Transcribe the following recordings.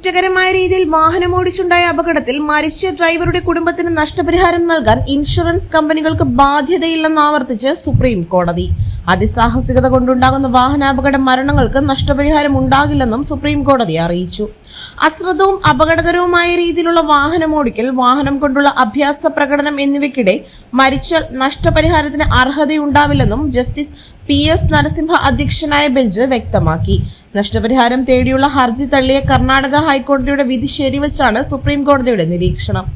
കുറ്റകരമായ രീതിയിൽ വാഹനം ഓടിച്ചുണ്ടായ അപകടത്തിൽ മരിച്ച ഡ്രൈവറുടെ കുടുംബത്തിന് നഷ്ടപരിഹാരം നൽകാൻ ഇൻഷുറൻസ് കമ്പനികൾക്ക് ബാധ്യതയില്ലെന്ന് ആവർത്തിച്ച് സുപ്രീം കോടതി. അതിസാഹസികത കൊണ്ടുണ്ടാകുന്ന വാഹനാപകട മരണങ്ങൾക്ക് നഷ്ടപരിഹാരം ഉണ്ടാകില്ലെന്നും സുപ്രീം കോടതി അറിയിച്ചു. അശ്രദ്ധവും അപകടകരവുമായ രീതിയിലുള്ള വാഹനമോടിക്കൽ വാഹനം കൊണ്ടുള്ള അഭ്യാസ പ്രകടനം എന്നിവയ്ക്കിടെ മരിച്ചാൽ നഷ്ടപരിഹാരത്തിന് അർഹതയുണ്ടാവില്ലെന്നും ജസ്റ്റിസ് പി എസ് നരസിംഹ അധ്യക്ഷനായ ബെഞ്ച് വ്യക്തമാക്കി. നഷ്ടപരിഹാരം തേടിയുള്ള ഹർജി തള്ളിയ കർണാടക ഹൈക്കോടതിയുടെ വിധി ശരിവച്ചാണ് സുപ്രീം കോടതിയുടെ നിരീക്ഷണം.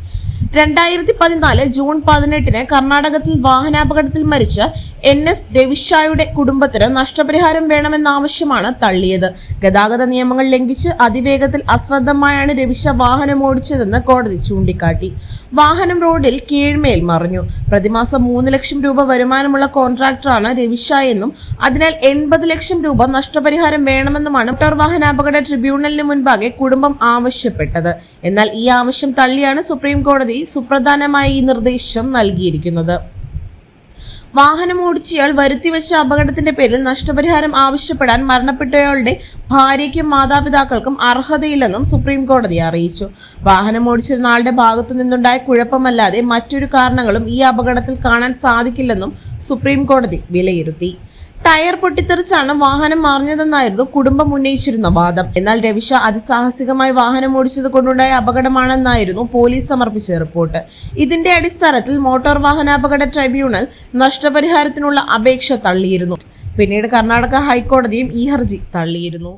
രണ്ടായിരത്തി പതിനാല് ജൂൺ പതിനെട്ടിന് കർണാടകത്തിൽ വാഹനാപകടത്തിൽ മരിച്ച എൻ എസ് രവിഷായുടെ കുടുംബത്തിന് നഷ്ടപരിഹാരം വേണമെന്നാവശ്യമാണ് തള്ളിയത്. ഗതാഗത നിയമങ്ങൾ ലംഘിച്ച് അതിവേഗത്തിൽ അശ്രദ്ധമായാണ് രവിഷ വാഹനം ഓടിച്ചതെന്ന് കോടതി ചൂണ്ടിക്കാട്ടി. വാഹനം റോഡിൽ കീഴ്മേൽ മറിഞ്ഞു. പ്രതിമാസം മൂന്ന് ലക്ഷം രൂപ വരുമാനമുള്ള കോൺട്രാക്ടറാണ് രവിഷ എന്നും അതിനാൽ എൺപത് ലക്ഷം രൂപ നഷ്ടപരിഹാരം വേണമെന്നുമാണ് മോട്ടോർ വാഹനാപകട ട്രിബ്യൂണലിന് മുൻപാകെ കുടുംബം ആവശ്യപ്പെട്ടത്. എന്നാൽ ഈ ആവശ്യം തള്ളിയാണ് സുപ്രീം കോടതി സുപ്രധാനമായ ഈ നിർദ്ദേശം നൽകിയിരിക്കുന്നത്. വാഹനം ഓടിച്ചയാൾ വരുത്തിവെച്ച അപകടത്തിന്റെ പേരിൽ നഷ്ടപരിഹാരം ആവശ്യപ്പെടാൻ മരണപ്പെട്ടയാളുടെ ഭാര്യയ്ക്കും മാതാപിതാക്കൾക്കും അർഹതയില്ലെന്നും സുപ്രീം കോടതി അറിയിച്ചു. വാഹനം ഓടിച്ചിരുന്ന ആളുടെ ഭാഗത്തു നിന്നുണ്ടായ കുഴപ്പമല്ലാതെ മറ്റൊരു കാരണങ്ങളും ഈ അപകടത്തിൽ കാണാൻ സാധിക്കില്ലെന്നും സുപ്രീം കോടതി വിലയിരുത്തി. ടയർ പൊട്ടിത്തെറിച്ചാണ് വാഹനം മറിഞ്ഞതെന്നായിരുന്നു കുടുംബം ഉന്നയിച്ചിരുന്ന വാദം. എന്നാൽ രവിഷ അതിസാഹസികമായി വാഹനം ഓടിച്ചത് കൊണ്ടുണ്ടായ അപകടമാണെന്നായിരുന്നു പോലീസ് സമർപ്പിച്ച റിപ്പോർട്ട്. ഇതിന്റെ അടിസ്ഥാനത്തിൽ മോട്ടോർ വാഹനാപകട ട്രൈബ്യൂണൽ നഷ്ടപരിഹാരത്തിനുള്ള അപേക്ഷ തള്ളിയിരുന്നു. പിന്നീട് കർണാടക ഹൈക്കോടതിയും ഈ ഹർജി തള്ളിയിരുന്നു.